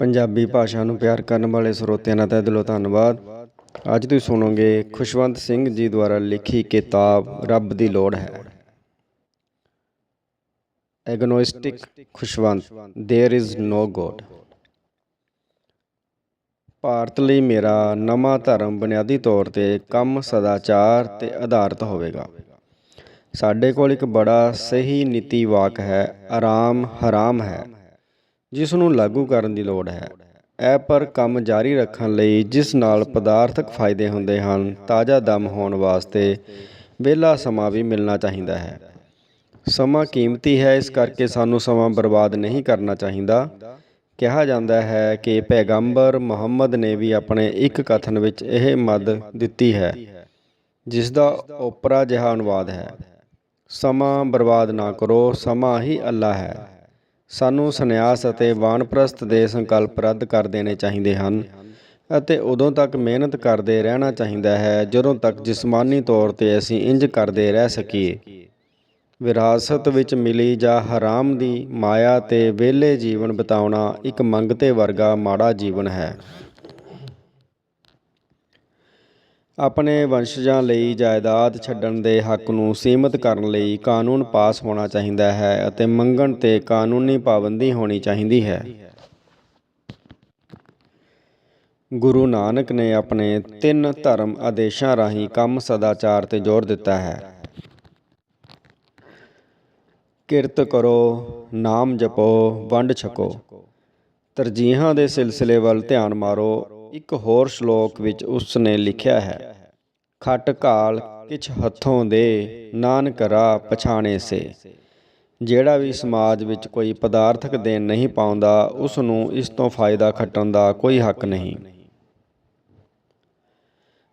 ਪੰਜਾਬੀ ਭਾਸ਼ਾ ਨੂੰ ਪਿਆਰ ਕਰਨ ਵਾਲੇ ਸਰੋਤਿਆਂ ਦਾ ਤਹਿ ਦਿਲੋਂ ਧੰਨਵਾਦ ਅੱਜ ਤੁਸੀਂ ਸੁਣੋਗੇ ਖੁਸ਼ਵੰਤ ਸਿੰਘ ਜੀ ਦੁਆਰਾ ਲਿਖੀ ਕਿਤਾਬ ਰੱਬ ਦੀ ਲੋੜ ਹੈ agnostic Khushwant there is no god Bharat ਲਈ ਮੇਰਾ ਨਵਾਂ ਧਰਮ ਬੁਨਿਆਦੀ ਤੌਰ ਤੇ ਕੰਮ ਸਦਾਚਾਰ ਤੇ ਆਧਾਰਿਤ ਹੋਵੇਗਾ ਸਾਡੇ ਕੋਲ ਇੱਕ ਬੜਾ ਸਹੀ ਨੀਤੀ ਵਾਕ ਹੈ ਆਰਾਮ ਹਰਾਮ ਹੈ ਜਿਸ ਨੂੰ ਲਾਗੂ ਕਰਨ ਦੀ ਲੋੜ ਹੈ। ਇਹ ਪਰ ਕੰਮ ਜਾਰੀ ਰੱਖਣ ਲਈ ਜਿਸ ਨਾਲ ਪਦਾਰਥਕ ਫਾਇਦੇ ਹੁੰਦੇ ਹਨ, ਤਾਜ਼ਾ ਦਮ ਹੋਣ ਵਾਸਤੇ ਵਿਹਲਾ ਸਮਾਂ ਵੀ ਮਿਲਣਾ ਚਾਹੀਦਾ ਹੈ। ਸਮਾਂ ਕੀਮਤੀ ਹੈ, ਇਸ ਕਰਕੇ ਸਾਨੂੰ ਸਮਾਂ ਬਰਬਾਦ ਨਹੀਂ ਕਰਨਾ ਚਾਹੀਦਾ। ਕਿਹਾ ਜਾਂਦਾ ਹੈ ਕਿ ਪੈਗੰਬਰ ਮੁਹੰਮਦ ਨੇ ਵੀ ਆਪਣੇ ਇੱਕ ਕਥਨ ਵਿੱਚ ਇਹ ਮਦ ਦਿੱਤੀ ਹੈ, ਜਿਸ ਦਾ ਓਪਰਾ ਜਿਹਾ ਅਨੁਵਾਦ ਹੈ। ਸਮਾਂ ਬਰਬਾਦ ਨਾ ਕਰੋ, ਸਮਾਂ ਹੀ ਅੱਲਾ ਹੈ। ਸਾਨੂੰ ਸੰਨਿਆਸ ਅਤੇ ਵਾਨਪ੍ਰਸਥ ਦੇ ਸੰਕਲਪ ਰੱਦ ਕਰ ਦੇਣੇ ਚਾਹੀਦੇ ਹਨ ਅਤੇ ਉਦੋਂ ਤੱਕ ਮਿਹਨਤ ਕਰਦੇ ਰਹਿਣਾ ਚਾਹੀਦਾ ਹੈ, ਜਦੋਂ ਤੱਕ ਜਿਸਮਾਨੀ ਤੌਰ ਤੇ ਅਸੀਂ ਇੰਜ ਕਰਦੇ ਰਹਿ ਸਕੀਏ। ਵਿਰਾਸਤ ਵਿੱਚ ਮਿਲੀ ਜਾਂ ਹਰਾਮ ਦੀ ਮਾਇਆ ਤੇ ਵਿਹਲੇ ਜੀਵਨ ਬਿਤਾਉਣਾ ਇੱਕ ਮੰਗਤੇ ਵਰਗਾ ਮਾੜਾ ਜੀਵਨ ਹੈ। ਆਪਣੇ ਵੰਸ਼ਜਾਂ ਲਈ ਜਾਇਦਾਦ ਛੱਡਣ ਦੇ ਹੱਕ ਨੂੰ ਸੀਮਤ ਕਰਨ ਲਈ ਕਾਨੂੰਨ ਪਾਸ ਹੋਣਾ ਚਾਹੀਦਾ ਹੈ ਅਤੇ ਮੰਗਣ ਤੇ ਕਾਨੂੰਨੀ ਪਾਬੰਦੀ ਹੋਣੀ ਚਾਹੀਦੀ ਹੈ। ਗੁਰੂ ਨਾਨਕ ਨੇ ਆਪਣੇ ਤਿੰਨ ਧਰਮ ਆਦੇਸ਼ਾਂ ਰਾਹੀਂ ਕੰਮ ਸਦਾਚਾਰ ਤੇ ਜ਼ੋਰ ਦਿੱਤਾ ਹੈ। ਕਿਰਤ ਕਰੋ, ਨਾਮ ਜਪੋ, ਵੰਡ ਛਕੋ। ਤਰਜੀਹਾਂ ਦੇ ਸਿਲਸਿਲੇ ਵੱਲ ਧਿਆਨ ਮਾਰੋ ਇੱਕ ਹੋਰ ਸ਼ਲੋਕ ਵਿੱਚ ਉਸ ਨੇ ਲਿਖਿਆ ਹੈ, ਖਟ ਕਾਲ ਕਿਛ ਹੱਥੋਂ ਦੇ, ਨਾਨਕ ਰਾ ਪਛਾਣੇ ਸੇ। ਜਿਹੜਾ ਵੀ ਸਮਾਜ ਵਿੱਚ ਕੋਈ ਪਦਾਰਥਕ ਦੇਣ ਨਹੀਂ ਪਾਉਂਦਾ ਉਸ ਨੂੰ ਇਸ ਤੋਂ ਫਾਇਦਾ ਖੱਟਣ ਦਾ ਕੋਈ ਹੱਕ ਨਹੀਂ।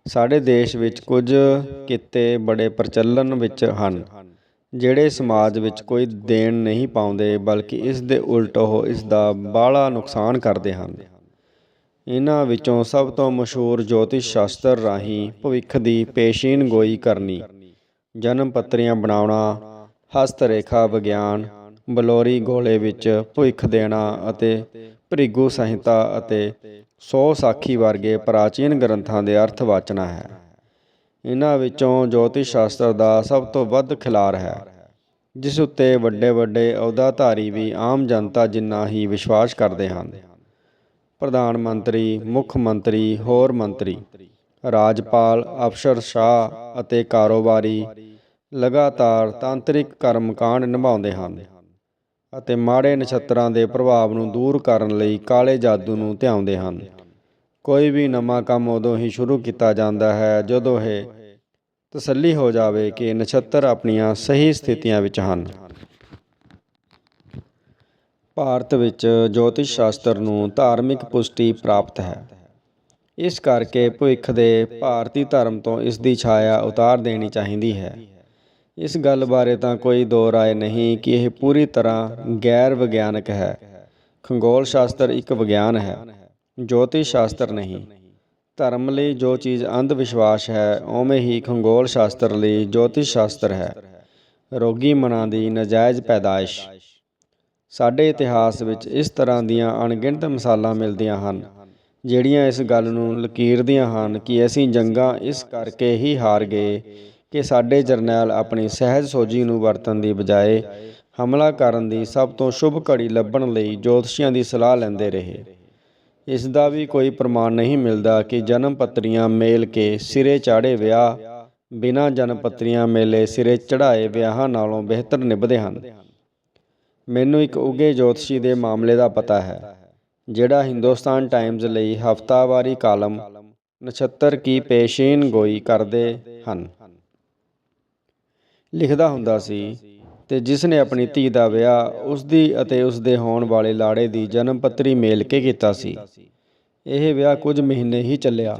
ਸਾਡੇ ਦੇਸ਼ ਵਿੱਚ ਕੁਝ ਕਿੱਤੇ ਬੜੇ ਪ੍ਰਚਲਨ ਵਿੱਚ ਹਨ, ਜਿਹੜੇ ਸਮਾਜ ਵਿੱਚ ਕੋਈ ਦੇਣ ਨਹੀਂ ਪਾਉਂਦੇ, ਬਲਕਿ ਇਸ ਦੇ ਉਲਟ ਉਹ ਇਸ ਦਾ ਬਾਹਲਾ ਨੁਕਸਾਨ ਕਰਦੇ ਹਨ। ਇਹਨਾਂ ਵਿੱਚੋਂ ਸਭ ਤੋਂ ਮਸ਼ਹੂਰ ਜੋਤਿਸ਼ ਸ਼ਾਸਤਰ ਰਾਹੀਂ ਭਵਿੱਖ ਦੀ ਪੇਸ਼ੀਨਗੋਈ ਕਰਨੀ। ਜਨਮ ਪੱਤਰੀਆਂ ਬਣਾਉਣਾ ਹਸਤ ਰੇਖਾ ਵਿਗਿਆਨ, ਬਲੋਰੀ ਗੋਲੇ ਵਿੱਚ ਭਵਿੱਖ ਦੇਣਾ ਅਤੇ ਭ੍ਰਿਗੂ ਸੰਹਿਤਾ ਅਤੇ ਸੌ ਸਾਖੀ ਵਰਗੇ ਪ੍ਰਾਚੀਨ ਗ੍ਰੰਥਾਂ ਦੇ ਅਰਥ ਵਾਚਣਾ ਹੈ। ਇਹਨਾਂ ਵਿੱਚੋਂ ਜੋਤਿਸ਼ ਸ਼ਾਸਤਰ ਦਾ ਸਭ ਤੋਂ ਵੱਧ ਖਿਲਾਰ ਹੈ, ਜਿਸ ਉੱਤੇ ਵੱਡੇ ਵੱਡੇ ਅਹੁਦਾਧਾਰੀ ਵੀ ਆਮ ਜਨਤਾ ਜਿੰਨਾ ਹੀ ਵਿਸ਼ਵਾਸ ਕਰਦੇ ਹਨ। ਪ੍ਰਧਾਨ ਮੰਤਰੀ, ਮੁੱਖ ਮੰਤਰੀ, ਹੋਰ ਮੰਤਰੀ, ਰਾਜਪਾਲ, ਅਫਸਰ, ਸ਼ਾਹ ਅਤੇ ਕਾਰੋਬਾਰੀ ਲਗਾਤਾਰ ਤਾਂਤਰਿਕ ਕਰਮਕਾਂਡ ਨਿਭਾਉਂਦੇ ਹਨ ਅਤੇ ਮਾੜੇ ਨਛੱਤਰਾਂ ਦੇ ਪ੍ਰਭਾਵ ਨੂੰ ਦੂਰ ਕਰਨ ਲਈ ਕਾਲੇ ਜਾਦੂ ਨੂੰ ਧਿਆਉਂਦੇ ਹਨ। ਕੋਈ ਵੀ ਨਵਾਂ ਕੰਮ ਉਦੋਂ ਹੀ ਸ਼ੁਰੂ ਕੀਤਾ ਜਾਂਦਾ ਹੈ ਜਦੋਂ ਇਹ ਤਸੱਲੀ ਹੋ ਜਾਵੇ ਕਿ ਨਛੱਤਰ ਆਪਣੀਆਂ ਸਹੀ ਸਥਿਤੀਆਂ ਵਿੱਚ ਹਨ। ਭਾਰਤ ਵਿੱਚ ਜੋਤਿਸ਼ ਸ਼ਾਸਤਰ ਨੂੰ ਧਾਰਮਿਕ ਪੁਸ਼ਟੀ ਪ੍ਰਾਪਤ ਹੈ। ਇਸ ਕਰਕੇ ਭਵਿੱਖ ਦੇ ਭਾਰਤੀ ਧਰਮ ਤੋਂ ਇਸ ਦੀ ਛਾਇਆ ਉਤਾਰ ਦੇਣੀ ਚਾਹੀਦੀ ਹੈ। ਇਸ ਗੱਲ ਬਾਰੇ ਤਾਂ ਕੋਈ ਦੋ ਰਾਏ ਨਹੀਂ ਕਿ ਇਹ ਪੂਰੀ ਤਰ੍ਹਾਂ ਗੈਰ ਵਿਗਿਆਨਕ ਹੈ। ਖਗੋਲ ਸ਼ਾਸਤਰ ਇੱਕ ਵਿਗਿਆਨ ਹੈ, ਜੋਤਿਸ਼ ਸ਼ਾਸਤਰ ਨਹੀਂ। ਧਰਮ ਲਈ ਜੋ ਚੀਜ਼ ਅੰਧ ਵਿਸ਼ਵਾਸ ਹੈ, ਉਵੇਂ ਹੀ ਖਗੋਲ ਸ਼ਾਸਤਰ ਲਈ ਜੋਤਿਸ਼ ਸ਼ਾਸਤਰ ਹੈ। ਰੋਗੀ ਮਨਾਂ ਦੀ ਨਜਾਇਜ਼ ਪੈਦਾਇਸ਼। ਸਾਡੇ ਇਤਿਹਾਸ ਵਿੱਚ ਇਸ ਤਰ੍ਹਾਂ ਦੀਆਂ ਅਣਗਿਣਤ ਮਿਸਾਲਾਂ ਮਿਲਦੀਆਂ ਹਨ, ਜਿਹੜੀਆਂ ਇਸ ਗੱਲ ਨੂੰ ਲਕੀਰਦੀਆਂ ਹਨ ਕਿ ਅਸੀਂ ਜੰਗਾਂ ਇਸ ਕਰਕੇ ਹੀ ਹਾਰ ਗਏ ਕਿ ਸਾਡੇ ਜਰਨੈਲ ਆਪਣੀ ਸਹਿਜ ਸੋਝੀ ਨੂੰ ਵਰਤਣ ਦੀ ਬਜਾਏ ਹਮਲਾ ਕਰਨ ਦੀ ਸਭ ਤੋਂ ਸ਼ੁਭ ਘੜੀ ਲੱਭਣ ਲਈ ਜੋਤਸ਼ੀਆਂ ਦੀ ਸਲਾਹ ਲੈਂਦੇ ਰਹੇ। ਇਸ ਦਾ ਵੀ ਕੋਈ ਪ੍ਰਮਾਣ ਨਹੀਂ ਮਿਲਦਾ ਕਿ ਜਨਮ ਪੱਤਰੀਆਂ ਮੇਲ ਕੇ ਸਿਰੇ ਚਾੜੇ ਵਿਆਹ ਬਿਨਾਂ ਜਨਮ ਪੱਤਰੀਆਂ ਮੇਲੇ ਸਿਰੇ ਚੜਾਏ ਵਿਆਹਾਂ ਨਾਲੋਂ ਬਿਹਤਰ ਨਿਭਦੇ ਹਨ। ਮੈਨੂੰ ਇੱਕ ਉਗੇ ਜੋਤਸ਼ੀ ਦੇ ਮਾਮਲੇ ਦਾ ਪਤਾ ਹੈ, ਜਿਹੜਾ ਹਿੰਦੁਸਤਾਨ ਟਾਈਮਜ਼ ਲਈ ਹਫ਼ਤਾਵਾਰੀ ਕਾਲਮ ਨਛੱਤਰ ਕੀ ਪੇਸ਼ੀਨ ਗੋਈ ਕਰਦੇ ਹਨ। ਲਿਖਦਾ ਹੁੰਦਾ ਸੀ, ਤੇ ਜਿਸ ਨੇ ਆਪਣੀ ਧੀ ਦਾ ਵਿਆਹ ਉਸ ਦੀ ਅਤੇ ਉਸ ਦੇ ਹੋਣ ਵਾਲੇ ਲਾੜੇ ਦੀ ਜਨਮ ਪੱਤਰੀ ਮੇਲ ਕੇ ਕੀਤਾ ਸੀ, ਇਹ ਵਿਆਹ ਕੁਝ ਮਹੀਨੇ ਹੀ ਚੱਲਿਆ।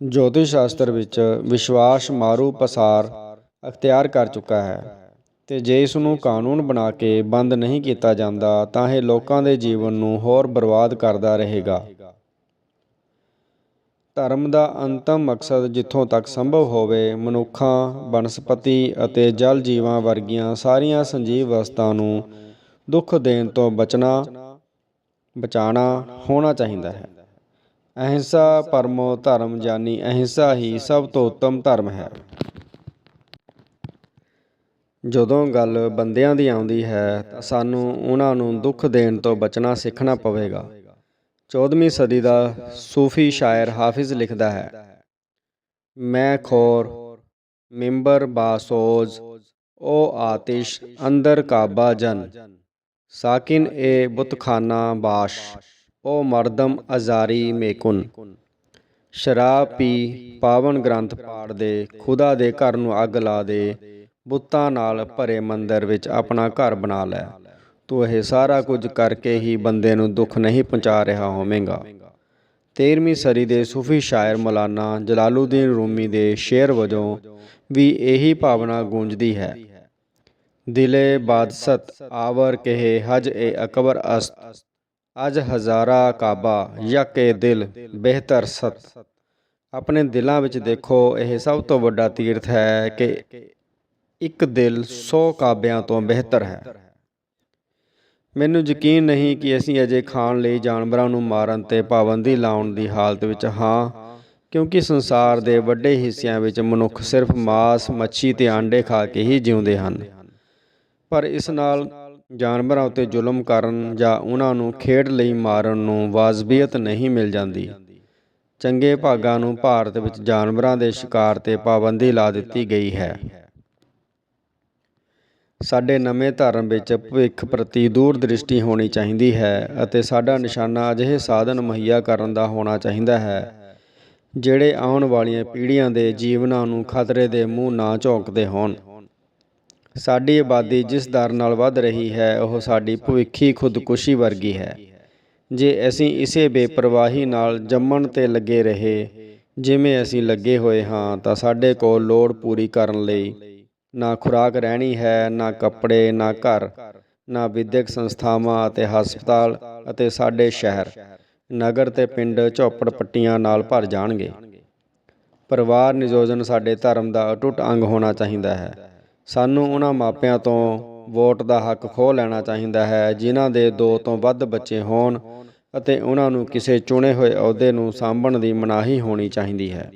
ਜੋਤਿਸ਼ ਸ਼ਾਸਤਰ ਵਿੱਚ ਵਿਸ਼ਵਾਸ ਮਾਰੂ ਪਸਾਰ ਅਖਤਿਆਰ ਕਰ ਚੁੱਕਾ ਹੈ। ਤੇ ਜੇ ਇਸ ਨੂੰ ਕਾਨੂੰਨ ਬਣਾ ਕੇ ਬੰਦ ਨਹੀਂ ਕੀਤਾ ਜਾਂਦਾ, ਤਾਂ ਇਹ ਲੋਕਾਂ ਦੇ ਜੀਵਨ ਨੂੰ ਹੋਰ ਬਰਬਾਦ ਕਰਦਾ ਰਹੇਗਾ। ਧਰਮ ਦਾ ਅੰਤਮ ਮਕਸਦ ਜਿੱਥੋਂ ਤੱਕ ਸੰਭਵ ਹੋਵੇ, ਮਨੁੱਖਾਂ, ਬਨਸਪਤੀ ਅਤੇ ਜਲ ਜੀਵਾਂ ਵਰਗੀਆਂ ਸਾਰੀਆਂ ਸੰਜੀਵ ਵਸਤਾਂ ਨੂੰ ਦੁੱਖ ਦੇਣ ਤੋਂ ਬਚਣਾ ਬਚਾਉਣਾ ਹੋਣਾ ਚਾਹੀਦਾ ਹੈ। ਅਹਿੰਸਾ ਪਰਮੋ ਧਰਮ ਜਾਨੀ ਅਹਿੰਸਾ ਹੀ ਸਭ ਤੋਂ ਉੱਤਮ ਧਰਮ ਹੈ। ਜਦੋਂ ਗੱਲ ਬੰਦਿਆਂ ਦੀ ਆਉਂਦੀ ਹੈ ਤਾਂ ਸਾਨੂੰ ਉਹਨਾਂ ਨੂੰ ਦੁੱਖ ਦੇਣ ਤੋਂ ਬਚਣਾ ਸਿੱਖਣਾ ਪਵੇਗਾ। 14ਵੀਂ ਸਦੀ ਦਾ ਸੂਫੀ ਸ਼ਾਇਰ ਹਾਫਿਜ਼ ਲਿਖਦਾ ਹੈ, ਮੈਂ ਖੋਰ, ਮਿੰਬਰ ਬਾਸੋਜ਼, ਓ ਆਤਿਸ਼, ਅੰਦਰ ਕਾਬਾ ਜਨ, ਸਾਕਿਨ ਏ ਬੁਤਖਾਨਾ ਬਾਸ਼, ਓ ਮਰਦਮ ਅਜ਼ਾਰੀ ਮੇਕੁਨ, ਸ਼ਰਾਬ ਪੀ ਪਾਵਨ ਗ੍ਰੰਥ ਪਾੜ ਦੇ, ਖੁਦਾ ਦੇ ਘਰ ਨੂੰ ਅੱਗ ਲਾ ਦੇ ਬੁੱਤਾਂ ਨਾਲ ਭਰੇ ਮੰਦਰ ਵਿੱਚ ਆਪਣਾ ਘਰ ਬਣਾ ਲੈ। ਤੂੰ ਇਹ ਸਾਰਾ ਕੁਝ ਕਰਕੇ ਹੀ ਬੰਦੇ ਨੂੰ ਦੁੱਖ ਨਹੀਂ ਪਹੁੰਚਾ ਰਿਹਾ ਹੋਵੇਂਗਾ। 13ਵੀਂ ਸਦੀ ਦੇ ਸੂਫੀ ਸ਼ਾਇਰ ਮੌਲਾਨਾ ਜਲਾਲੂਦੀਨ ਰੂਮੀ ਦੇ ਸ਼ੇਰ ਵਜੋਂ ਵੀ ਇਹੀ ਭਾਵਨਾ ਗੂੰਜਦੀ ਹੈ। ਦਿਲੇ ਬਾਦਸਤ ਆਵਰ ਕਹੇ, ਹਜ ਏ ਅਕਬਰ ਅਸਤ, ਅਜ ਹਜ਼ਾਰਾ ਕਾਬਾ, ਯਕੇ ਦਿਲ, ਬਿਹਤਰ ਸਤ। ਆਪਣੇ ਦਿਲਾਂ ਵਿੱਚ ਦੇਖੋ, ਇਹ ਸਭ ਤੋਂ ਵੱਡਾ ਤੀਰਥ ਹੈ ਕਿ ਇੱਕ ਦਿਲ 100 ਕਾਬਿਆਂ ਤੋਂ ਬਿਹਤਰ ਹੈ। ਮੈਨੂੰ ਯਕੀਨ ਨਹੀਂ ਕਿ ਅਸੀਂ ਅਜੇ ਖਾਣ ਲਈ ਜਾਨਵਰਾਂ ਨੂੰ ਮਾਰਨ ਤੇ ਪਾਬੰਦੀ ਲਾਉਣ ਦੀ ਹਾਲਤ ਵਿੱਚ ਹਾਂ ਕਿਉਂਕਿ ਸੰਸਾਰ ਦੇ ਵੱਡੇ ਹਿੱਸਿਆਂ ਵਿੱਚ ਮਨੁੱਖ ਸਿਰਫ ਮਾਸ, ਮੱਛੀ ਤੇ ਆਂਡੇ ਖਾ ਕੇ ਹੀ ਜਿਉਂਦੇ ਹਨ। ਪਰ ਇਸ ਨਾਲ ਜਾਨਵਰਾਂ ਉੱਤੇ ਜ਼ੁਲਮ ਕਰਨ ਜਾਂ ਉਹਨਾਂ ਨੂੰ ਖੇਡ ਲਈ ਮਾਰਨ ਨੂੰ ਵਾਜਬੀਅਤ ਨਹੀਂ ਮਿਲ ਜਾਂਦੀ। ਚੰਗੇ ਭਾਗਾਂ ਨੂੰ ਭਾਰਤ ਵਿੱਚ ਜਾਨਵਰਾਂ ਦੇ ਸ਼ਿਕਾਰ ਤੇ ਪਾਬੰਦੀ ਲਾ ਦਿੱਤੀ ਗਈ ਹੈ। ਸਾਡੇ ਨਵੇਂ ਧਰਮ ਵਿੱਚ ਭਵਿੱਖ ਪ੍ਰਤੀ ਦੂਰ ਦ੍ਰਿਸ਼ਟੀ ਹੋਣੀ ਚਾਹੀਦੀ ਹੈ ਅਤੇ ਸਾਡਾ ਨਿਸ਼ਾਨਾ ਅਜਿਹੇ ਸਾਧਨ ਮੁਹੱਈਆ ਕਰਨ ਦਾ ਹੋਣਾ ਚਾਹੀਦਾ ਹੈ, ਜਿਹੜੇ ਆਉਣ ਵਾਲੀਆਂ ਪੀੜ੍ਹੀਆਂ ਦੇ ਜੀਵਨਾਂ ਨੂੰ ਖਤਰੇ ਦੇ ਮੂੰਹ ਨਾ ਝੋਂਕਦੇ ਹੋਣ। ਸਾਡੀ ਆਬਾਦੀ ਜਿਸ ਦਰ ਨਾਲ ਵੱਧ ਰਹੀ ਹੈ, ਉਹ ਸਾਡੀ ਭਵਿੱਖੀ ਖੁਦਕੁਸ਼ੀ ਵਰਗੀ ਹੈ। ਜੇ ਅਸੀਂ ਇਸੇ ਬੇਪਰਵਾਹੀ ਨਾਲ ਜੰਮਣ ਤੇ ਲੱਗੇ ਰਹੇ, ਜਿਵੇਂ ਅਸੀਂ ਲੱਗੇ ਹੋਏ ਹਾਂ, ਤਾਂ ਸਾਡੇ ਕੋਲ ਲੋੜ ਪੂਰੀ ਕਰਨ ਲਈ ਨਾ ਖੁਰਾਕ ਰਹਿਣੀ ਹੈ, ਨਾ ਕੱਪੜੇ, ਨਾ ਘਰ, ਨਾ ਵਿਦਿਅਕ ਸੰਸਥਾਵਾਂ ਅਤੇ ਹਸਪਤਾਲ ਅਤੇ ਸਾਡੇ ਸ਼ਹਿਰ। ਨਗਰ ਤੇ ਪਿੰਡ ਝੋਪੜ ਪੱਟੀਆਂ ਨਾਲ ਭਰ ਜਾਣਗੇ। ਪਰਿਵਾਰ ਨਿਯੋਜਨ ਸਾਡੇ ਧਰਮ ਦਾ ਅਟੁੱਟ ਅੰਗ ਹੋਣਾ ਚਾਹੀਦਾ ਹੈ। ਸਾਨੂੰ ਉਹਨਾਂ ਮਾਪਿਆਂ ਤੋਂ ਵੋਟ ਦਾ ਹੱਕ ਖੋਹ ਲੈਣਾ ਚਾਹੀਦਾ ਹੈ, ਜਿਨ੍ਹਾਂ ਦੇ ਦੋ ਤੋਂ ਵੱਧ ਬੱਚੇ ਹੋਣ ਅਤੇ ਉਹਨਾਂ ਨੂੰ ਕਿਸੇ ਚੁਣੇ ਹੋਏ ਅਹੁਦੇ ਨੂੰ ਸਾਂਭਣ ਦੀ ਮਨਾਹੀ ਹੋਣੀ ਚਾਹੀਦੀ ਹੈ।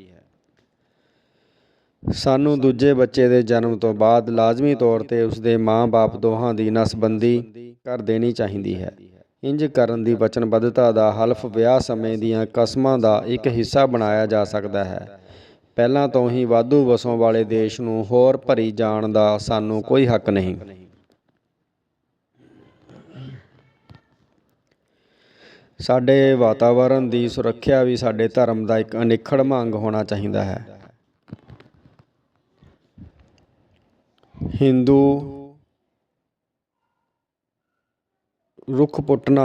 ਸਾਨੂੰ ਦੂਜੇ ਬੱਚੇ ਦੇ ਜਨਮ ਤੋਂ ਬਾਅਦ ਲਾਜ਼ਮੀ ਤੌਰ ਤੇ ਉਸਦੇ ਮਾਂ-ਬਾਪ ਦੋਹਾਂ ਦੀ ਨਸਬੰਦੀ ਕਰ ਦੇਣੀ ਚਾਹੀਦੀ ਹੈ। ਇੰਜ ਕਰਨ ਦੀ ਵਚਨਬੱਧਤਾ ਦਾ ਹਲਫ ਵਿਆਹ ਸਮੇਂ ਦੀਆਂ ਕਸਮਾਂ ਦਾ ਇੱਕ ਹਿੱਸਾ ਬਣਾਇਆ ਜਾ ਸਕਦਾ ਹੈ। ਪਹਿਲਾਂ ਤੋਂ ਹੀ ਵਾਧੂ ਵਸੋਂ ਵਾਲੇ ਦੇਸ਼ ਨੂੰ ਹੋਰ ਭਰੀ ਜਾਣ ਦਾ ਸਾਨੂੰ ਕੋਈ ਹੱਕ ਨਹੀਂ। ਸਾਡੇ ਵਾਤਾਵਰਣ ਦੀ ਸੁਰੱਖਿਆ ਵੀ ਸਾਡੇ ਧਰਮ ਦਾ ਇੱਕ ਅਨਿੱਖੜਵਾਂ ਅੰਗ ਹੋਣਾ ਚਾਹੀਦਾ ਹੈ। ਹਿੰਦੂ ਰੁੱਖ ਪੁੱਟਣਾ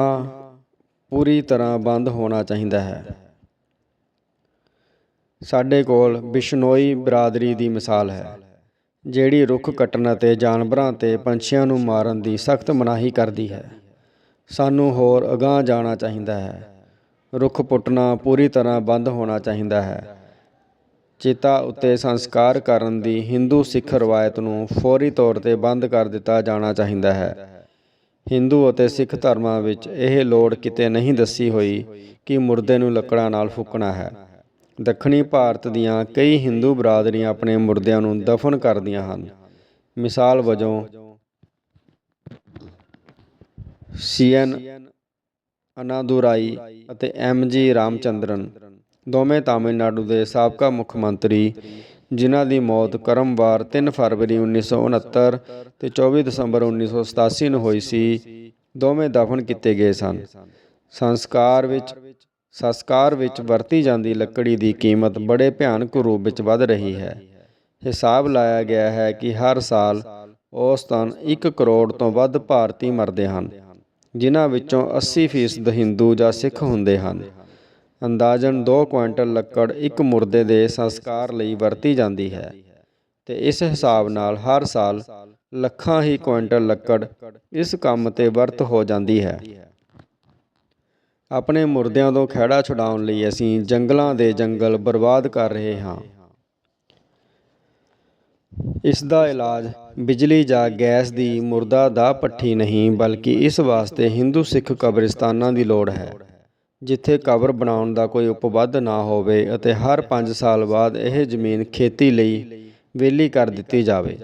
ਪੂਰੀ ਤਰ੍ਹਾਂ ਬੰਦ ਹੋਣਾ ਚਾਹੀਦਾ ਹੈ। ਸਾਡੇ ਕੋਲ ਬਿਸ਼ਨੋਈ ਬਰਾਦਰੀ ਦੀ ਮਿਸਾਲ ਹੈ, ਜਿਹੜੀ ਰੁੱਖ ਕੱਟਣ ਅਤੇ ਜਾਨਵਰਾਂ ਤੇ ਪੰਛੀਆਂ ਨੂੰ ਮਾਰਨ ਦੀ ਸਖਤ ਮਨਾਹੀ ਕਰਦੀ ਹੈ। ਸਾਨੂੰ ਹੋਰ ਅਗਾਂਹ ਜਾਣਾ ਚਾਹੀਦਾ ਹੈ। ਰੁੱਖ ਪੁੱਟਣਾ ਪੂਰੀ ਤਰ੍ਹਾਂ ਬੰਦ ਹੋਣਾ ਚਾਹੀਦਾ ਹੈ। ਚਿਤਾ ਉੱਤੇ ਸੰਸਕਾਰ ਕਰਨ ਦੀ ਹਿੰਦੂ ਸਿੱਖ ਰਵਾਇਤ ਨੂੰ ਫੌਰੀ ਤੌਰ ਤੇ ਬੰਦ ਕਰ ਦਿੱਤਾ ਜਾਣਾ ਚਾਹੀਦਾ ਹੈ। ਹਿੰਦੂ ਅਤੇ ਸਿੱਖ ਧਰਮਾਂ ਵਿੱਚ ਇਹ ਲੋੜ ਕਿਤੇ ਨਹੀਂ ਦੱਸੀ ਹੋਈ ਕਿ ਮੁਰਦੇ ਨੂੰ ਲੱਕੜਾਂ ਨਾਲ ਫੂਕਣਾ ਹੈ। ਦੱਖਣੀ ਭਾਰਤ ਦੀਆਂ ਕਈ ਹਿੰਦੂ ਬਰਾਦਰੀਆਂ ਆਪਣੇ ਮੁਰਦਿਆਂ ਨੂੰ ਦਫਨ ਕਰਦੀਆਂ ਹਨ। ਮਿਸਾਲ ਵਜੋਂ, ਸੀਐਨ ਅਨਾਦੁਰਾਈ ਅਤੇ ਐਮਜੀ ਰਾਮਚੰਦਰਨ ਦੋਵੇਂ ਤਾਮਿਲਨਾਡੂ ਦੇ ਸਾਬਕਾ ਮੁੱਖ ਮੰਤਰੀ, ਜਿਨ੍ਹਾਂ ਦੀ ਮੌਤ ਕਰਮਵਾਰ 3 ਫਰਵਰੀ 1969 ਤੇ 24 ਦਸੰਬਰ 1987 ਨੂੰ ਹੋਈ ਸੀ, ਦੋਵੇਂ ਦਫਨ ਕੀਤੇ ਗਏ ਸਨ। ਸੰਸਕਾਰ ਵਿੱਚ ਸੰਸਕਾਰ ਵਿੱਚ ਵਰਤੀ ਜਾਂਦੀ ਲੱਕੜੀ ਦੀ ਕੀਮਤ ਬੜੇ ਭਿਆਨਕ ਰੂਪ ਵਿੱਚ ਵੱਧ ਰਹੀ ਹੈ। ਹਿਸਾਬ ਲਾਇਆ ਗਿਆ ਹੈ ਕਿ ਹਰ ਸਾਲ ਔਸਤਨ 1 ਕਰੋੜ ਤੋਂ ਵੱਧ ਭਾਰਤੀ ਮਰਦੇ ਹਨ, ਜਿਨ੍ਹਾਂ ਵਿੱਚੋਂ 80% ਹਿੰਦੂ ਜਾਂ ਸਿੱਖ ਹੁੰਦੇ ਹਨ। ਅੰਦਾਜ਼ਨ 2 ਕੁਇੰਟਲ ਲੱਕੜ ਇੱਕ ਮੁਰਦੇ ਦੇ ਸੰਸਕਾਰ ਲਈ ਵਰਤੀ ਜਾਂਦੀ ਹੈ ਤੇ ਇਸ ਹਿਸਾਬ ਨਾਲ ਹਰ ਸਾਲ ਲੱਖਾਂ ਹੀ ਕੁਇੰਟਲ ਲੱਕੜ ਇਸ ਕੰਮ ਤੇ ਵਰਤ ਹੋ ਜਾਂਦੀ ਹੈ। ਆਪਣੇ ਮੁਰਦਿਆਂ ਤੋਂ ਖਹਿੜਾ ਛੁਡਾਉਣ ਲਈ ਅਸੀਂ ਜੰਗਲਾਂ ਦੇ ਜੰਗਲ ਬਰਬਾਦ ਕਰ ਰਹੇ ਹਾਂ। ਇਸ ਦਾ ਇਲਾਜ ਬਿਜਲੀ ਜਾਂ ਗੈਸ ਦੀ ਮੁਰਦਾ ਦਾ ਪੱਠੀ ਨਹੀਂ ਬਲਕਿ ਇਸ ਵਾਸਤੇ ਹਿੰਦੂ ਸਿੱਖ ਕਬਰਿਸਤਾਨਾਂ ਦੀ ਲੋੜ ਹੈ। ਜਿੱਥੇ ਕਬਰ ਬਣਾਉਣ ਦਾ ਕੋਈ ਉਪਬੱਧ ਨਾ ਹੋਵੇ ਅਤੇ ਹਰ 5 ਸਾਲ ਬਾਅਦ ਇਹ ਜ਼ਮੀਨ ਖੇਤੀ ਲਈ ਵਿਹਲੀ ਕਰ ਦਿੱਤੀ ਜਾਵੇ।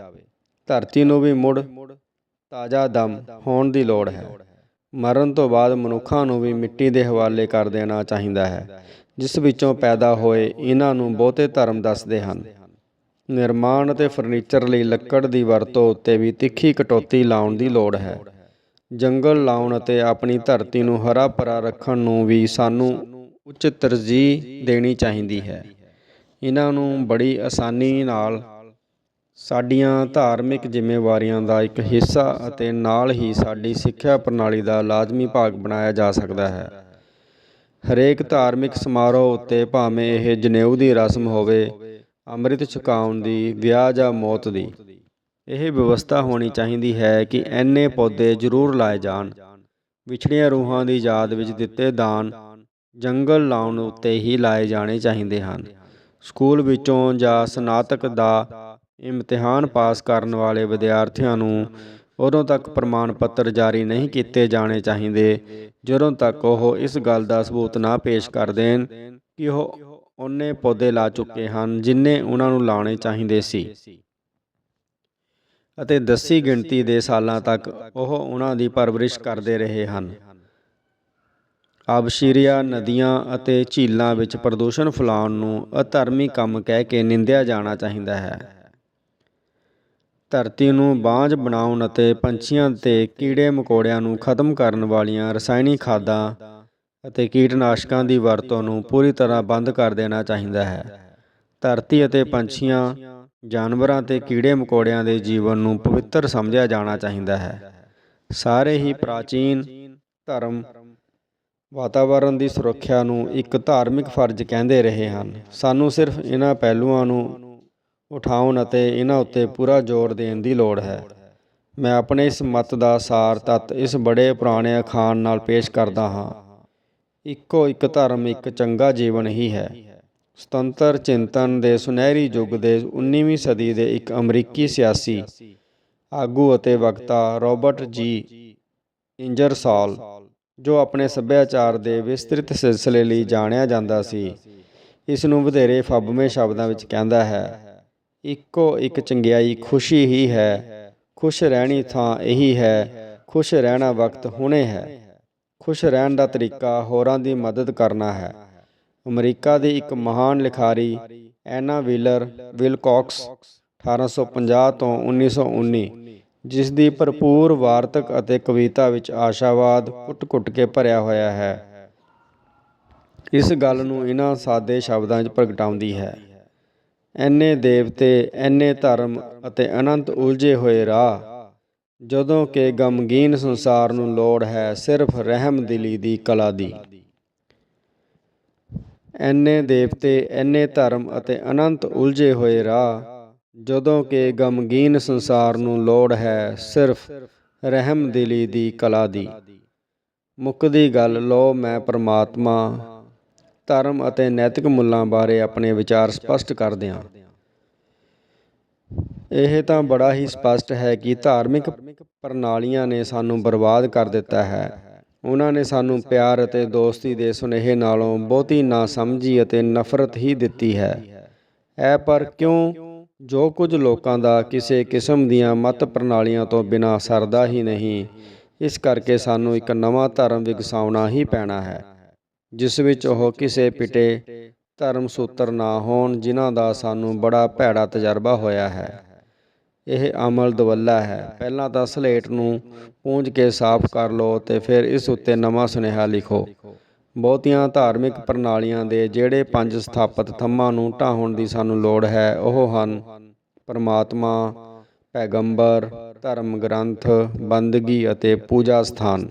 ਧਰਤੀ ਨੂੰ ਵੀ ਮੁੜ ਤਾਜ਼ਾ ਦਮ ਹੋਣ ਦੀ ਲੋੜ ਹੈ। ਮਰਨ ਤੋਂ ਬਾਅਦ ਮਨੁੱਖਾਂ ਨੂੰ ਵੀ ਮਿੱਟੀ ਦੇ ਹਵਾਲੇ ਕਰ ਦੇਣਾ ਚਾਹੀਦਾ ਹੈ, ਜਿਸ ਵਿੱਚੋਂ ਪੈਦਾ ਹੋਏ ਇਹਨਾਂ ਨੂੰ ਬਹੁਤੇ ਧਰਮ ਦੱਸਦੇ ਹਨ। ਨਿਰਮਾਣ ਅਤੇ ਫਰਨੀਚਰ ਲਈ ਲੱਕੜ ਦੀ ਵਰਤੋਂ ਉੱਤੇ ਵੀ ਤਿੱਖੀ ਕਟੌਤੀ ਲਾਉਣ ਦੀ ਲੋੜ ਹੈ। ਜੰਗਲ ਲਾਉਣ ਅਤੇ ਆਪਣੀ ਧਰਤੀ ਨੂੰ ਹਰਾ ਭਰਾ ਰੱਖਣ ਨੂੰ ਵੀ ਸਾਨੂੰ ਉੱਚ ਤਰਜੀਹ ਦੇਣੀ ਚਾਹੀਦੀ ਹੈ। ਇਹਨਾਂ ਨੂੰ ਬੜੀ ਆਸਾਨੀ ਨਾਲ ਸਾਡੀਆਂ ਧਾਰਮਿਕ ਜ਼ਿੰਮੇਵਾਰੀਆਂ ਦਾ ਇੱਕ ਹਿੱਸਾ ਅਤੇ ਨਾਲ ਹੀ ਸਾਡੀ ਸਿੱਖਿਆ ਪ੍ਰਣਾਲੀ ਦਾ ਲਾਜ਼ਮੀ ਭਾਗ ਬਣਾਇਆ ਜਾ ਸਕਦਾ ਹੈ। ਹਰੇਕ ਧਾਰਮਿਕ ਸਮਾਰੋਹ ਉੱਤੇ ਭਾਵੇਂ ਇਹ ਜਨੇਊ ਦੀ ਰਸਮ ਹੋਵੇ, ਅੰਮ੍ਰਿਤ ਛਕਾਉਣ ਦੀ, ਵਿਆਹ ਜਾਂ ਮੌਤ ਦੀ ਇਹ ਵਿਵਸਥਾ ਹੋਣੀ ਚਾਹੀਦੀ ਹੈ ਕਿ ਐਨੇ ਪੌਦੇ ਜ਼ਰੂਰ ਲਾਏ ਜਾਣ। ਵਿਛੜੀਆਂ ਰੂਹਾਂ ਦੀ ਯਾਦ ਵਿੱਚ ਦਿੱਤੇ ਦਾਨ ਜੰਗਲ ਲਾਉਣ ਉੱਤੇ ਹੀ ਲਾਏ ਜਾਣੇ ਚਾਹੀਦੇ ਹਨ। ਸਕੂਲ ਵਿੱਚੋਂ ਜਾਂ ਸਨਾਤਕ ਦਾ ਇਮਤਿਹਾਨ ਪਾਸ ਕਰਨ ਵਾਲੇ ਵਿਦਿਆਰਥੀਆਂ ਨੂੰ ਉਦੋਂ ਤੱਕ ਪ੍ਰਮਾਣ ਪੱਤਰ ਜਾਰੀ ਨਹੀਂ ਕੀਤੇ ਜਾਣੇ ਚਾਹੀਦੇ, ਜਦੋਂ ਤੱਕ ਉਹ ਇਸ ਗੱਲ ਦਾ ਸਬੂਤ ਨਾ ਪੇਸ਼ ਕਰ ਦੇਣ ਕਿ ਉਹ ਉਹਨੇ ਪੌਦੇ ਲਾ ਚੁੱਕੇ ਹਨ ਜਿੰਨੇ ਉਹਨਾਂ ਨੂੰ ਲਾਉਣੇ ਚਾਹੀਦੇ ਸੀ। ਅਤੇ ਦੱਸੀ ਗਿਣਤੀ ਦੇ ਸਾਲਾਂ ਤੱਕ ਉਹ ਉਹਨਾਂ ਦੀ ਪਰਵਰਿਸ਼ ਕਰਦੇ ਰਹੇ ਹਨ। ਆਬਸ਼ੀਰੀਆ ਨਦੀਆਂ ਅਤੇ ਝੀਲਾਂ ਵਿੱਚ ਪ੍ਰਦੂਸ਼ਣ ਫੈਲਾਉਣ ਨੂੰ ਅਧਰਮੀ ਕੰਮ ਕਹਿ ਕੇ ਨਿੰਦਿਆ ਜਾਣਾ ਚਾਹੀਦਾ ਹੈ। ਧਰਤੀ ਨੂੰ ਬਾਂਝ ਬਣਾਉਣ ਅਤੇ ਪੰਛੀਆਂ ਤੇ ਕੀੜੇ ਮਕੌੜਿਆਂ ਨੂੰ ਖਤਮ ਕਰਨ ਵਾਲੀਆਂ ਰਸਾਇਣਿਕ ਖਾਦਾਂ ਅਤੇ ਕੀਟਨਾਸ਼ਕਾਂ ਦੀ ਵਰਤੋਂ ਨੂੰ ਪੂਰੀ ਤਰ੍ਹਾਂ ਬੰਦ ਕਰ ਦੇਣਾ ਚਾਹੀਦਾ ਹੈ। ਧਰਤੀ ਅਤੇ ਪੰਛੀਆਂ ਜਾਨਵਰਾਂ ਤੇ ਕੀੜੇ ਮਕੌੜਿਆਂ ਦੇ ਜੀਵਨ ਨੂੰ ਪਵਿੱਤਰ ਸਮਝਿਆ ਜਾਣਾ ਚਾਹੀਦਾ ਹੈ। ਸਾਰੇ ਹੀ ਪ੍ਰਾਚੀਨ ਧਰਮ ਵਾਤਾਵਰਣ ਦੀ ਸੁਰੱਖਿਆ ਨੂੰ ਇੱਕ ਧਾਰਮਿਕ ਫਰਜ਼ ਕਹਿੰਦੇ ਰਹੇ ਹਨ। ਸਾਨੂੰ ਸਿਰਫ ਇਹਨਾਂ ਪਹਿਲੂਆਂ ਨੂੰ ਉਠਾਉਣ ਅਤੇ ਇਹਨਾਂ ਉੱਤੇ ਪੂਰਾ ਜ਼ੋਰ ਦੇਣ ਦੀ ਲੋੜ ਹੈ। ਮੈਂ ਆਪਣੇ ਇਸ ਮਤ ਦਾ ਸਾਰ ਤੱਤ ਇਸ ਬੜੇ ਪੁਰਾਣੇ ਅਖਾਣ ਨਾਲ ਪੇਸ਼ ਕਰਦਾ ਹਾਂ। ਇੱਕੋ ਇੱਕ ਧਰਮ ਇੱਕ ਚੰਗਾ ਜੀਵਨ ਹੀ ਹੈ। ਸੁਤੰਤਰ ਚਿੰਤਨ ਦੇ ਸੁਨਹਿਰੀ ਯੁੱਗ ਦੇ 19ਵੀਂ ਸਦੀ ਦੇ ਇੱਕ ਅਮਰੀਕੀ ਸਿਆਸੀ ਆਗੂ ਅਤੇ ਵਕਤਾ ਰਾਬਰਟ ਜੀ ਇੰਜਰਸਾਲ, ਜੋ ਆਪਣੇ ਸੱਭਿਆਚਾਰ ਦੇ ਵਿਸਤ੍ਰਿਤ ਸਿਲਸਿਲੇ ਲਈ ਜਾਣਿਆ ਜਾਂਦਾ ਸੀ ਇਸ ਨੂੰ ਵਧੇਰੇ ਫੱਬਵੇਂ ਸ਼ਬਦਾਂ ਵਿੱਚ ਕਹਿੰਦਾ ਹੈ। ਇੱਕੋ ਇੱਕ ਚੰਗਿਆਈ ਖੁਸ਼ੀ ਹੀ ਹੈ, ਖੁਸ਼ ਰਹਿਣੀ ਥਾਂ ਇਹੀ ਹੈ, ਖੁਸ਼ ਰਹਿਣਾ ਵਕਤ ਹੁਣੇ ਹੈ, ਖੁਸ਼ ਰਹਿਣ ਦਾ ਤਰੀਕਾ ਹੋਰਾਂ ਦੀ ਮਦਦ ਕਰਨਾ ਹੈ। ਅਮਰੀਕਾ ਦੀ ਇੱਕ ਮਹਾਨ ਲਿਖਾਰੀ, ਐਨਾ ਵੀਲਰ ਵਿਲਕੌਕਸ 1850 ਤੋਂ 1919 ਜਿਸ ਦੀ ਭਰਪੂਰ ਵਾਰਤਕ ਅਤੇ ਕਵਿਤਾ ਵਿੱਚ ਆਸ਼ਾਵਾਦ ਕੁੱਟ-ਕੁੱਟ ਕੇ ਭਰਿਆ ਹੋਇਆ ਹੈ। ਇਸ ਗੱਲ ਨੂੰ ਇਹਨਾਂ ਸਾਦੇ ਸ਼ਬਦਾਂ 'ਚ ਪ੍ਰਗਟਾਉਂਦੀ ਹੈ। ਐਨੇ ਦੇਵਤੇ, ਐਨੇ ਧਰਮ ਅਤੇ ਅਨੰਤ ਉਲਝੇ ਹੋਏ ਰਾਹ, ਜਦੋਂ ਕਿ ਗਮਗੀਨ ਸੰਸਾਰ ਨੂੰ ਲੋੜ ਹੈ ਸਿਰਫ ਰਹਿਮ ਦਿਲੀ ਦੀ ਕਲਾ ਦੀ। ਐਨੇ ਦੇਵਤੇ, ਐਨੇ ਧਰਮ ਅਤੇ ਅਨੰਤ ਉਲਝੇ ਹੋਏ ਰਾਹ, ਜਦੋਂ ਕਿ ਗਮਗੀਨ ਸੰਸਾਰ ਨੂੰ ਲੋੜ ਹੈ ਸਿਰਫ ਰਹਿਮ ਦਿਲੀ ਦੀ ਕਲਾ ਦੀ। ਮੁੱਕਦੀ ਗੱਲ ਲੋ ਮੈਂ ਪ੍ਰਮਾਤਮਾ, ਧਰਮ ਅਤੇ ਨੈਤਿਕ ਮੁੱਲਾਂ ਬਾਰੇ ਆਪਣੇ ਵਿਚਾਰ ਸਪਸ਼ਟ ਕਰ ਦਿਆਂ। ਇਹ ਤਾਂ ਬੜਾ ਹੀ ਸਪਸ਼ਟ ਹੈ ਕਿ ਧਾਰਮਿਕ ਪ੍ਰਣਾਲੀਆਂ ਨੇ ਸਾਨੂੰ ਬਰਬਾਦ ਕਰ ਦਿੱਤਾ ਹੈ। ਉਹਨਾਂ ਨੇ ਸਾਨੂੰ ਪਿਆਰ ਅਤੇ ਦੋਸਤੀ ਦੇ ਸੁਨੇਹੇ ਨਾਲੋਂ ਬਹੁਤੀ ਨਾ ਸਮਝੀ ਅਤੇ ਨਫ਼ਰਤ ਹੀ ਦਿੱਤੀ ਹੈ। ਐ ਪਰ ਕਿਉਂ? ਜੋ ਕੁਝ ਲੋਕਾਂ ਦਾ ਕਿਸੇ ਕਿਸਮ ਦੀਆਂ ਮਤ ਪ੍ਰਣਾਲੀਆਂ ਤੋਂ ਬਿਨਾਂ ਸਰਦਾ ਹੀ ਨਹੀਂ, ਇਸ ਕਰਕੇ ਸਾਨੂੰ ਇੱਕ ਨਵਾਂ ਧਰਮ ਵਿਕਸਾਉਣਾ ਹੀ ਪੈਣਾ ਹੈ, ਜਿਸ ਵਿੱਚ ਉਹ ਕਿਸੇ ਪਿਟੇ ਧਰਮ ਸੂਤਰ ਨਾ ਹੋਣ, ਜਿਨ੍ਹਾਂ ਦਾ ਸਾਨੂੰ ਬੜਾ ਭੈੜਾ ਤਜਰਬਾ ਹੋਇਆ ਹੈ। ਇਹ ਅਮਲ ਦਵੱਲਾ ਹੈ। ਪਹਿਲਾਂ ਤਾਂ ਸਲੇਟ ਨੂੰ ਪੂੰਝ ਕੇ ਸਾਫ਼ ਕਰ ਲਓ ਤੇ ਫਿਰ ਇਸ ਉੱਤੇ ਨਵਾਂ ਸੁਨੇਹਾ ਲਿਖੋ। ਬਹੁਤੀਆਂ ਧਾਰਮਿਕ ਪ੍ਰਣਾਲੀਆਂ ਦੇ ਜਿਹੜੇ ਪੰਜ ਸਥਾਪਿਤ ਥੰਮਾਂ ਨੂੰ ਢਾਹੁਣ ਦੀ ਸਾਨੂੰ ਲੋੜ ਹੈ, ਉਹ ਹਨ ਪਰਮਾਤਮਾ, ਪੈਗੰਬਰ ਧਰਮ ਗ੍ਰੰਥ ਬੰਦਗੀ ਅਤੇ ਪੂਜਾ ਸਥਾਨ।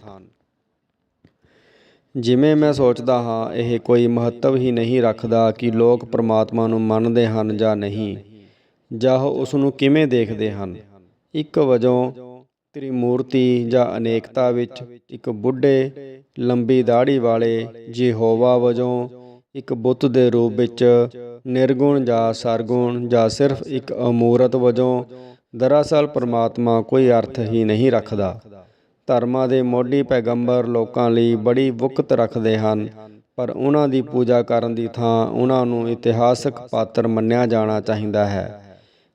ਜਿਵੇਂ ਮੈਂ ਸੋਚਦਾ ਹਾਂ, ਇਹ ਕੋਈ ਮਹੱਤਵ ਹੀ ਨਹੀਂ ਰੱਖਦਾ ਕਿ ਲੋਕ ਪਰਮਾਤਮਾ ਨੂੰ ਮੰਨਦੇ ਹਨ ਜਾਂ ਨਹੀਂ। ਜਾਂ ਉਹ ਉਸ ਨੂੰ ਕਿਵੇਂ ਦੇਖਦੇ ਹਨ? ਇੱਕ ਵਜੋਂ ਤ੍ਰਿਮੂਰਤੀ ਜਾਂ ਅਨੇਕਤਾ ਵਿੱਚ ਇੱਕ ਬੁੱਢੇ, ਲੰਬੀ ਦਾੜੀ ਵਾਲੇ ਜਿਹੋਵਾ ਵਜੋਂ ਇੱਕ ਬੁੱਤ ਦੇ ਰੂਪ ਵਿੱਚ ਨਿਰਗੁਣ ਜਾਂ ਸਰਗੁਣ ਜਾਂ ਸਿਰਫ ਇੱਕ ਅਮੂਰਤ ਵਜੋਂ ਦਰਅਸਲ ਪਰਮਾਤਮਾ ਕੋਈ ਅਰਥ ਹੀ ਨਹੀਂ ਰੱਖਦਾ। ਧਰਮਾਂ ਦੇ ਮੋਢੀ ਪੈਗੰਬਰ ਲੋਕਾਂ ਲਈ ਬੜੀ ਵੁਕਤ ਰੱਖਦੇ ਹਨ, ਪਰ ਉਹਨਾਂ ਦੀ ਪੂਜਾ ਕਰਨ ਦੀ ਥਾਂ ਉਹਨਾਂ ਨੂੰ ਇਤਿਹਾਸਕ ਪਾਤਰ ਮੰਨਿਆ ਜਾਣਾ ਚਾਹੀਦਾ ਹੈ।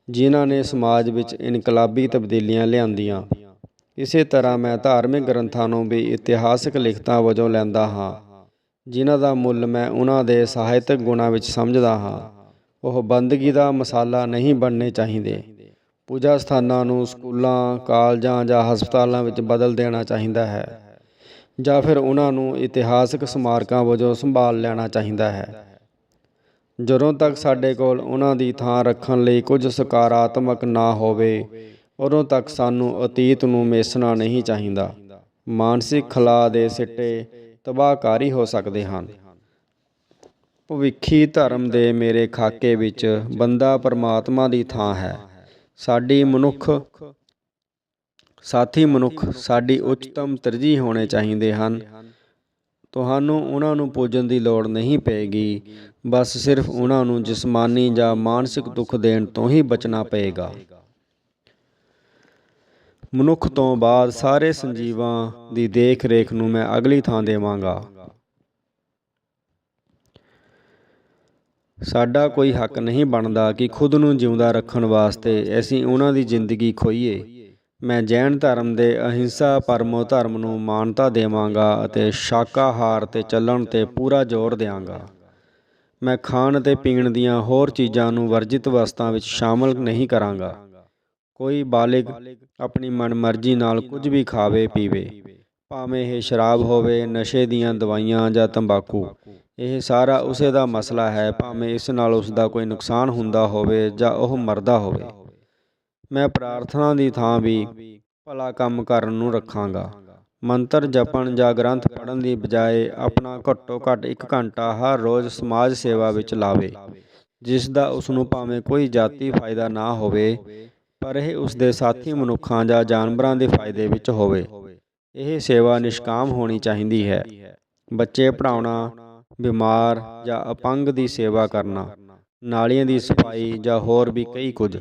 ਜਿਨ੍ਹਾਂ ਨੇ ਸਮਾਜ ਵਿੱਚ ਇਨਕਲਾਬੀ ਤਬਦੀਲੀਆਂ ਲਿਆਂਦੀਆਂ। ਇਸੇ ਤਰ੍ਹਾਂ ਮੈਂ ਧਾਰਮਿਕ ਗ੍ਰੰਥਾਂ ਨੂੰ ਵੀ ਇਤਿਹਾਸਕ ਲਿਖਤਾਂ ਵਜੋਂ ਲੈਂਦਾ ਹਾਂ, ਜਿਨ੍ਹਾਂ ਦਾ ਮੁੱਲ ਮੈਂ ਉਹਨਾਂ ਦੇ ਸਾਹਿਤਕ ਗੁਣਾਂ ਵਿੱਚ ਸਮਝਦਾ ਹਾਂ। ਉਹ ਬੰਦਗੀ ਦਾ ਮਸਾਲਾ ਨਹੀਂ ਬਣਨੇ ਚਾਹੀਦੇ। ਪੂਜਾ ਸਥਾਨਾਂ ਨੂੰ ਸਕੂਲਾਂ, ਕਾਲਜਾਂ ਜਾਂ ਹਸਪਤਾਲਾਂ ਵਿੱਚ ਬਦਲ ਦੇਣਾ ਚਾਹੀਦਾ ਹੈ, ਜਾਂ ਫਿਰ ਉਹਨਾਂ ਨੂੰ ਇਤਿਹਾਸਕ ਸਮਾਰਕਾਂ ਵਜੋਂ ਸੰਭਾਲ ਲੈਣਾ ਚਾਹੀਦਾ ਹੈ। ਜਦੋਂ ਤੱਕ ਸਾਡੇ ਕੋਲ ਉਹਨਾਂ ਦੀ ਥਾਂ ਰੱਖਣ ਲਈ ਕੁਝ ਸਕਾਰਾਤਮਕ ਨਾ ਹੋਵੇ, ਉਦੋਂ ਤੱਕ ਸਾਨੂੰ ਅਤੀਤ ਨੂੰ ਮੇਸਣਾ ਨਹੀਂ ਚਾਹੀਦਾ। ਮਾਨਸਿਕ ਖਲਾ ਦੇ ਸਿੱਟੇ ਤਬਾਹਕਾਰੀ ਹੋ ਸਕਦੇ ਹਨ। ਭਵਿੱਖੀ ਧਰਮ ਦੇ ਮੇਰੇ ਖਾਕੇ ਵਿੱਚ ਬੰਦਾ ਪਰਮਾਤਮਾ ਦੀ ਥਾਂ ਹੈ। ਸਾਡੀ ਮਨੁੱਖ, ਸਾਥੀ ਮਨੁੱਖ ਸਾਡੀ ਉੱਚਤਮ ਤਰਜੀਹ ਹੋਣੇ ਚਾਹੀਦੇ ਹਨ। ਤੁਹਾਨੂੰ ਉਹਨਾਂ ਨੂੰ ਪੂਜਣ ਦੀ ਲੋੜ ਨਹੀਂ ਪਏਗੀ। ਬਸ ਸਿਰਫ ਉਹਨਾਂ ਨੂੰ ਜਿਸਮਾਨੀ ਜਾਂ ਮਾਨਸਿਕ ਦੁੱਖ ਦੇਣ ਤੋਂ ਹੀ ਬਚਣਾ ਪਏਗਾ। ਮਨੁੱਖ ਤੋਂ ਬਾਅਦ ਸਾਰੇ ਸੰਜੀਵਾਂ ਦੀ ਦੇਖ ਰੇਖ ਨੂੰ ਮੈਂ ਅਗਲੀ ਥਾਂ ਦੇਵਾਂਗਾ। ਸਾਡਾ ਕੋਈ ਹੱਕ ਨਹੀਂ ਬਣਦਾ ਕਿ ਖੁਦ ਨੂੰ ਜਿਉਂਦਾ ਰੱਖਣ ਵਾਸਤੇ ਅਸੀਂ ਉਹਨਾਂ ਦੀ ਜ਼ਿੰਦਗੀ ਖੋਈਏ ਮੈਂ ਜੈਨ ਧਰਮ ਦੇ ਅਹਿੰਸਾ ਪਰਮੋ ਧਰਮ ਨੂੰ ਮਾਨਤਾ ਦੇਵਾਂਗਾ ਅਤੇ ਸ਼ਾਕਾਹਾਰ ਤੇ ਚੱਲਣ ਤੇ ਪੂਰਾ ਜ਼ੋਰ ਦਿਆਂਗਾ। ਮੈਂ ਖਾਣ ਅਤੇ ਪੀਣ ਦੀਆਂ ਹੋਰ ਚੀਜ਼ਾਂ ਨੂੰ ਵਰਜਿਤ ਵਸਤਾਂ ਵਿੱਚ ਸ਼ਾਮਲ ਨਹੀਂ ਕਰਾਂਗਾ। ਕੋਈ ਬਾਲਿਗ ਆਪਣੀ ਮਨਮਰਜ਼ੀ ਨਾਲ ਕੁਝ ਵੀ ਖਾਵੇ, ਪੀਵੇ। ਭਾਵੇਂ ਇਹ ਸ਼ਰਾਬ ਹੋਵੇ, ਨਸ਼ੇ ਦੀਆਂ ਦਵਾਈਆਂ ਜਾਂ ਤੰਬਾਕੂ। ਇਹ ਸਾਰਾ ਉਸੇ ਦਾ ਮਸਲਾ ਹੈ, ਭਾਵੇਂ ਇਸ ਨਾਲ ਉਸ ਦਾ ਕੋਈ ਨੁਕਸਾਨ ਹੁੰਦਾ ਹੋਵੇ ਜਾਂ ਉਹ ਮਰਦਾ ਹੋਵੇ। ਮੈਂ ਪ੍ਰਾਰਥਨਾ ਦੀ ਥਾਂ ਵੀ ਭਲਾ ਕੰਮ ਕਰਨ ਨੂੰ ਰੱਖਾਂਗਾ। ਮੰਤਰ ਜਪਣ ਜਾਂ ਗ੍ਰੰਥ ਪੜ੍ਹਨ ਦੀ ਬਜਾਏ ਆਪਣਾ ਘੱਟੋ ਘੱਟ 1 ਘੰਟਾ ਹਰ ਰੋਜ਼ ਸਮਾਜ ਸੇਵਾ ਵਿੱਚ ਲਾਵੇ, ਜਿਸ ਦਾ ਉਸ ਨੂੰ ਭਾਵੇਂ ਕੋਈ ਜਾਤੀ ਫਾਇਦਾ ਨਾ ਹੋਵੇ, ਪਰ ਇਹ ਉਸ ਦੇ ਸਾਥੀ ਮਨੁੱਖਾਂ ਜਾਂ ਜਾਨਵਰਾਂ ਦੇ ਫਾਇਦੇ ਵਿੱਚ ਹੋਵੇ। ਇਹ ਸੇਵਾ ਨਿਸ਼ਕਾਮ ਹੋਣੀ ਚਾਹੀਦੀ ਹੈ। ਬੱਚੇ ਪੜਾਉਣਾ ਬਿਮਾਰ ਜਾਂ ਅਪੰਗ ਦੀ ਸੇਵਾ ਕਰਨਾ, ਨਾਲੀਆਂ ਦੀ ਸਫ਼ਾਈ ਜਾਂ ਹੋਰ ਵੀ ਕਈ ਕੁਝ।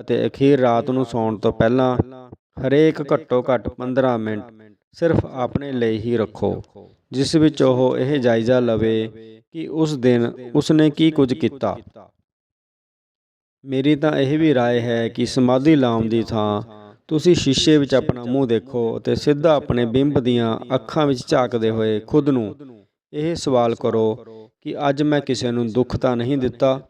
ਅਤੇ ਅਖੀਰ ਰਾਤ ਨੂੰ ਸੌਣ ਤੋਂ ਪਹਿਲਾਂ ਹਰੇਕ ਘੱਟੋ ਘੱਟ 15 ਮਿੰਟ ਸਿਰਫ ਆਪਣੇ ਲਈ ਹੀ ਰੱਖੋ ਜਿਸ ਵਿੱਚ ਉਹ ਇਹ ਜਾਇਜ਼ਾ ਲਵੇ ਕਿ ਉਸ ਦਿਨ ਉਸਨੇ ਕੀ ਕੁਝ ਕੀਤਾ ਮੇਰੀ ਤਾਂ ਇਹ ਵੀ رائے ਹੈ ਕਿ ਸਮਾਧੀ ਲਾਉਣ ਦੀ ਥਾਂ ਤੁਸੀਂ ਸ਼ੀਸ਼ੇ ਵਿੱਚ ਆਪਣਾ ਮੂੰਹ ਦੇਖੋ ਅਤੇ ਸਿੱਧਾ ਆਪਣੇ ਬਿੰਬ ਦੀਆਂ ਅੱਖਾਂ ਵਿੱਚ ਝਾਕਦੇ ਹੋਏ ਖੁਦ ਨੂੰ ਇਹ ਸਵਾਲ ਕਰੋ ਕਿ ਅੱਜ ਮੈਂ ਕਿਸੇ ਨੂੰ ਦੁੱਖ ਤਾਂ ਨਹੀਂ ਦਿੱਤਾ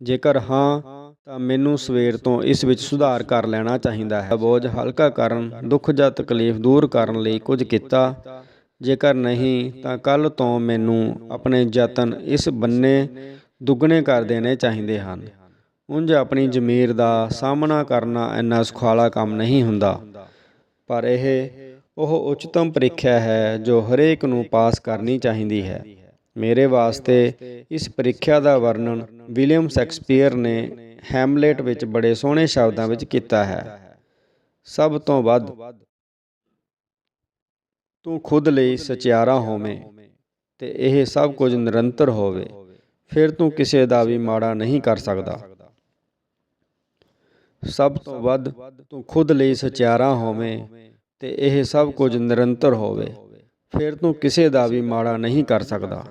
ਜੇਕਰ ਹਾਂ ਤਾਂ ਮੈਨੂੰ ਸਵੇਰ ਤੋਂ ਇਸ ਵਿੱਚ ਸੁਧਾਰ ਕਰ ਲੈਣਾ ਚਾਹੀਦਾ ਹੈ। ਬੋਝ ਹਲਕਾ ਕਰਨ, ਦੁੱਖ ਜਾਂ ਤਕਲੀਫ ਦੂਰ ਕਰਨ ਲਈ ਕੁਝ ਕੀਤਾ। ਜੇਕਰ ਨਹੀਂ, ਤਾਂ ਕੱਲ ਤੋਂ ਮੈਨੂੰ ਆਪਣੇ ਯਤਨ ਇਸ ਬੰਨੇ ਦੁੱਗਣੇ ਕਰ ਦੇਣੇ ਚਾਹੀਦੇ ਹਨ। ਉਂਝ ਆਪਣੀ ਜ਼ਮੀਰ ਦਾ ਸਾਹਮਣਾ ਕਰਨਾ ਇੰਨਾ ਸੁਖਾਲਾ ਕੰਮ ਨਹੀਂ ਹੁੰਦਾ। ਪਰ ਇਹ ਉਹ ਉੱਚਤਮ ਪ੍ਰੀਖਿਆ ਹੈ ਜੋ ਹਰੇਕ ਨੂੰ ਪਾਸ ਕਰਨੀ ਚਾਹੀਦੀ ਹੈ। ਮੇਰੇ ਵਾਸਤੇ ਇਸ ਪ੍ਰੀਖਿਆ ਦਾ ਵਰਣਨ ਵਿਲੀਅਮ ਸ਼ੈਕਸਪੀਅਰ ਨੇ ਹੈਮਲੇਟ ਵਿੱਚ ਬੜੇ ਸੋਹਣੇ ਸ਼ਬਦਾਂ ਵਿੱਚ ਕੀਤਾ ਹੈ। ਸਭ ਤੋਂ ਵੱਧ, ਤੂੰ ਖੁਦ ਲਈ ਸਚਿਆਰਾ ਹੋਵੇਂ ਤੇ ਇਹ ਸਭ ਕੁਝ ਨਿਰੰਤਰ ਹੋਵੇ, ਫਿਰ ਤੂੰ ਕਿਸੇ ਦਾ ਵੀ ਮਾੜਾ ਨਹੀਂ ਕਰ ਸਕਦਾ। ਸਭ ਤੋਂ ਵੱਧ, ਤੂੰ ਖੁਦ ਲਈ ਸਚਿਆਰਾ ਹੋਵੇਂ ਤੇ ਇਹ ਸਭ ਕੁਝ ਨਿਰੰਤਰ ਹੋਵੇ, ਫਿਰ ਤੂੰ ਕਿਸੇ ਦਾ ਵੀ ਮਾੜਾ ਨਹੀਂ ਕਰ ਸਕਦਾ।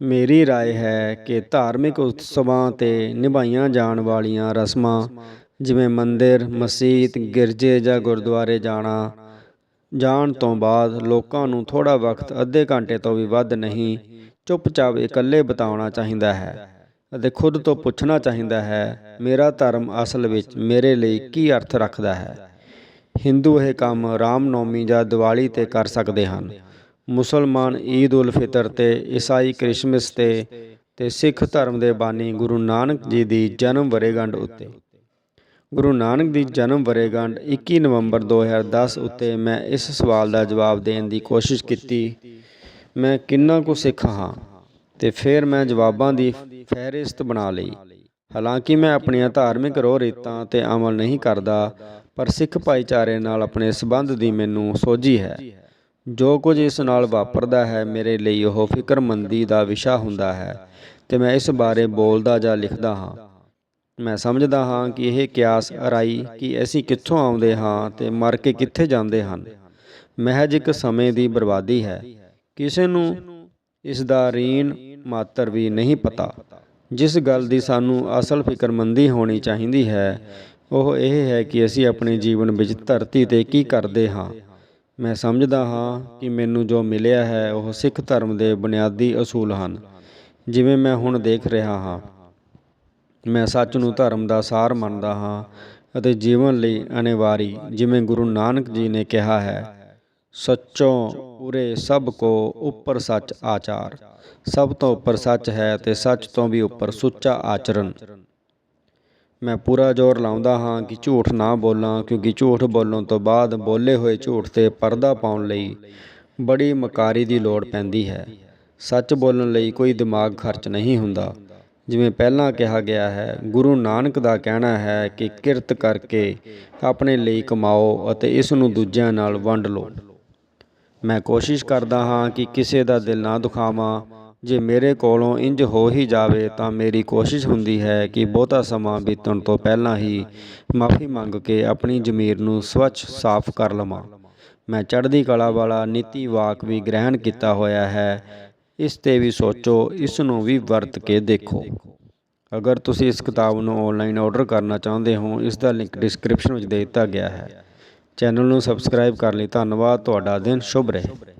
ਮੇਰੀ ਰਾਏ ਹੈ ਕਿ ਧਾਰਮਿਕ ਉਤਸਵਾਂ 'ਤੇ ਨਿਭਾਈਆਂ ਜਾਣ ਵਾਲੀਆਂ ਰਸਮਾਂ, ਜਿਵੇਂ ਮੰਦਿਰ ਮਸੀਤ ਗਿਰਜੇ ਜਾਂ ਗੁਰਦੁਆਰੇ ਜਾਣਾ, ਜਾਣ ਤੋਂ ਬਾਅਦ ਲੋਕਾਂ ਨੂੰ ਥੋੜਾ ਵਕਤ ਅੱਧੇ ਘੰਟੇ ਤੋਂ ਵੀ ਵੱਧ ਨਹੀਂ, ਚੁੱਪਚਾਪ ਇਕੱਲੇ ਬਿਤਾਉਣਾ ਚਾਹੀਦਾ ਹੈ ਅਤੇ ਖੁਦ ਤੋਂ ਪੁੱਛਣਾ ਚਾਹੀਦਾ ਹੈ, ਮੇਰਾ ਧਰਮ ਅਸਲ ਵਿੱਚ ਮੇਰੇ ਲਈ ਕੀ ਅਰਥ ਰੱਖਦਾ ਹੈ? ਹਿੰਦੂ ਇਹ ਕੰਮ ਰਾਮ ਨੌਮੀ ਜਾਂ ਦੀਵਾਲੀ ਤੇ ਕਰ ਸਕਦੇ ਹਨ। ਮੁਸਲਮਾਨ ਈਦ ਉਲ ਫਿਤਰ ਤੇ ਈਸਾਈ ਕ੍ਰਿਸਮਸ ਤੇ ਤੇ ਸਿੱਖ ਧਰਮ ਦੇ ਬਾਨੀ ਗੁਰੂ ਨਾਨਕ ਜੀ ਦੀ ਜਨਮ ਵਰੇਗੰਢ ਉੱਤੇ। ਗੁਰੂ ਨਾਨਕ ਦੀ ਜਨਮ ਵਰੇਗੰਢ 21 ਨਵੰਬਰ 2010 ਉੱਤੇ ਮੈਂ ਇਸ ਸਵਾਲ ਦਾ ਜਵਾਬ ਦੇਣ ਦੀ ਕੋਸ਼ਿਸ਼ ਕੀਤੀ, ਮੈਂ ਕਿੰਨਾ ਕੁ ਸਿੱਖ ਹਾਂ? ਤੇ ਫਿਰ ਮੈਂ ਜਵਾਬਾਂ ਦੀ ਫਹਿਰਿਸਤ ਬਣਾ ਲਈ। ਹਾਲਾਂਕਿ ਮੈਂ ਆਪਣੀਆਂ ਧਾਰਮਿਕ ਰੋਹ ਰੀਤਾਂ ਤੇ ਅਮਲ ਨਹੀਂ ਕਰਦਾ, ਪਰ ਸਿੱਖ ਭਾਈਚਾਰੇ ਨਾਲ ਆਪਣੇ ਸਬੰਧ ਦੀ ਮੈਨੂੰ ਸੋਝੀ ਹੈ। ਜੋ ਕੁਝ ਇਸ ਨਾਲ ਵਾਪਰਦਾ ਹੈ, ਮੇਰੇ ਲਈ ਉਹ ਫਿਕਰਮੰਦੀ ਦਾ ਵਿਸ਼ਾ ਹੁੰਦਾ ਹੈ ਤੇ ਮੈਂ ਇਸ ਬਾਰੇ ਬੋਲਦਾ ਜਾਂ ਲਿਖਦਾ ਹਾਂ। ਮੈਂ ਸਮਝਦਾ ਹਾਂ ਕਿ ਇਹ ਕਿਆਸ ਅਰਾਈ ਕਿ ਅਸੀਂ ਕਿੱਥੋਂ ਆਉਂਦੇ ਹਾਂ ਤੇ ਮਰ ਕੇ ਕਿੱਥੇ ਜਾਂਦੇ ਹਨ। ਮਹਿਜ ਇੱਕ ਸਮੇਂ ਦੀ ਬਰਬਾਦੀ ਹੈ। ਕਿਸੇ ਨੂੰ ਇਸ ਦਾ ਰੀਣ ਮਾਤਰ ਵੀ ਨਹੀਂ ਪਤਾ। ਜਿਸ ਗੱਲ ਦੀ ਸਾਨੂੰ ਅਸਲ ਫਿਕਰਮੰਦੀ ਹੋਣੀ ਚਾਹੀਦੀ ਹੈ, ਉਹ ਇਹ ਹੈ ਕਿ ਅਸੀਂ ਆਪਣੇ ਜੀਵਨ ਵਿੱਚ ਧਰਤੀ ਤੇ ਕੀ ਕਰਦੇ ਹਾਂ। ਮੈਂ ਸਮਝਦਾ ਹਾਂ ਕਿ ਮੈਨੂੰ ਜੋ ਮਿਲਿਆ ਹੈ ਉਹ ਸਿੱਖ ਧਰਮ ਦੇ ਬੁਨਿਆਦੀ ਅਸੂਲ ਹਨ। ਜਿਵੇਂ ਮੈਂ ਹੁਣ ਦੇਖ ਰਿਹਾ ਹਾਂ। ਮੈਂ ਸੱਚ ਨੂੰ ਧਰਮ ਦਾ ਸਾਰ ਮੰਨਦਾ ਹਾਂ ਅਤੇ ਜੀਵਨ ਲਈ ਅਨਿਵਾਰੀ, ਜਿਵੇਂ ਗੁਰੂ ਨਾਨਕ ਜੀ ਨੇ ਕਿਹਾ ਹੈ, ਸੱਚੋਂ ਉਰੇ ਸਭ ਕੋ ਉੱਪਰ ਸੱਚ ਆਚਾਰ। ਸਭ ਤੋਂ ਉੱਪਰ ਸੱਚ ਹੈ ਤੇ ਸੱਚ ਤੋਂ ਵੀ ਉੱਪਰ ਸੁੱਚਾ ਆਚਰਨ ਮੈਂ ਪੂਰਾ ਜ਼ੋਰ ਲਾਉਂਦਾ ਹਾਂ ਕਿ ਝੂਠ ਨਾ ਬੋਲਾਂ, ਕਿਉਂਕਿ ਝੂਠ ਬੋਲਣ ਤੋਂ ਬਾਅਦ ਬੋਲੇ ਹੋਏ ਝੂਠ ਤੇ ਪਰਦਾ ਪਾਉਣ ਲਈ ਬੜੀ ਮਕਾਰੀ ਦੀ ਲੋੜ ਪੈਂਦੀ ਹੈ। ਸੱਚ ਬੋਲਣ ਲਈ ਕੋਈ ਦਿਮਾਗ ਖਰਚ ਨਹੀਂ ਹੁੰਦਾ। ਜਿਵੇਂ ਪਹਿਲਾਂ ਕਿਹਾ ਗਿਆ ਹੈ, ਗੁਰੂ ਨਾਨਕ ਦਾ ਕਹਿਣਾ ਹੈ ਕਿ ਕਿਰਤ ਕਰਕੇ ਆਪਣੇ ਲਈ ਕਮਾਓ ਅਤੇ ਇਸ ਨੂੰ ਦੂਜਿਆਂ ਨਾਲ ਵੰਡ ਲਓ। ਮੈਂ ਕੋਸ਼ਿਸ਼ ਕਰਦਾ ਹਾਂ ਕਿ ਕਿਸੇ ਦਾ ਦਿਲ ਨਾ ਦੁਖਾਵਾਂ ਜੇ ਮੇਰੇ ਕੋਲੋਂ ਇੰਜ ਹੋ ਹੀ ਜਾਵੇ ਤਾਂ ਮੇਰੀ ਕੋਸ਼ਿਸ਼ ਹੁੰਦੀ ਹੈ ਕਿ ਬਹੁਤਾ ਸਮਾਂ ਬੀਤਣ ਤੋਂ ਪਹਿਲਾਂ ਹੀ ਮਾਫੀ ਮੰਗ ਕੇ ਆਪਣੀ ਜ਼ਮੀਰ ਨੂੰ ਸਵੱਛ, ਸਾਫ਼ ਕਰ ਲਵਾਂ। ਮੈਂ ਚੜ੍ਹਦੀ ਕਲਾ ਵਾਲਾ ਨੀਤੀ ਵਾਕ ਵੀ ਗ੍ਰਹਿਣ ਕੀਤਾ ਹੋਇਆ ਹੈ। ਇਸ ਤੇ ਵੀ ਸੋਚੋ, ਇਸ ਨੂੰ ਵੀ ਵਰਤ ਕੇ ਦੇਖੋ। ਅਗਰ ਤੁਸੀਂ ਇਸ ਕਿਤਾਬ ਨੂੰ ਆਨਲਾਈਨ ਆਰਡਰ ਕਰਨਾ ਚਾਹੁੰਦੇ ਹੋ, ਇਸ ਦਾ ਲਿੰਕ ਡਿਸਕ੍ਰਿਪਸ਼ਨ ਵਿੱਚ ਦੇ ਦਿੱਤਾ ਗਿਆ ਹੈ। ਚੈਨਲ ਨੂੰ ਸਬਸਕ੍ਰਾਈਬ ਕਰਨ ਲਈ। ਧੰਨਵਾਦ। ਤੁਹਾਡਾ ਦਿਨ ਸ਼ੁਭ ਰਹੇ।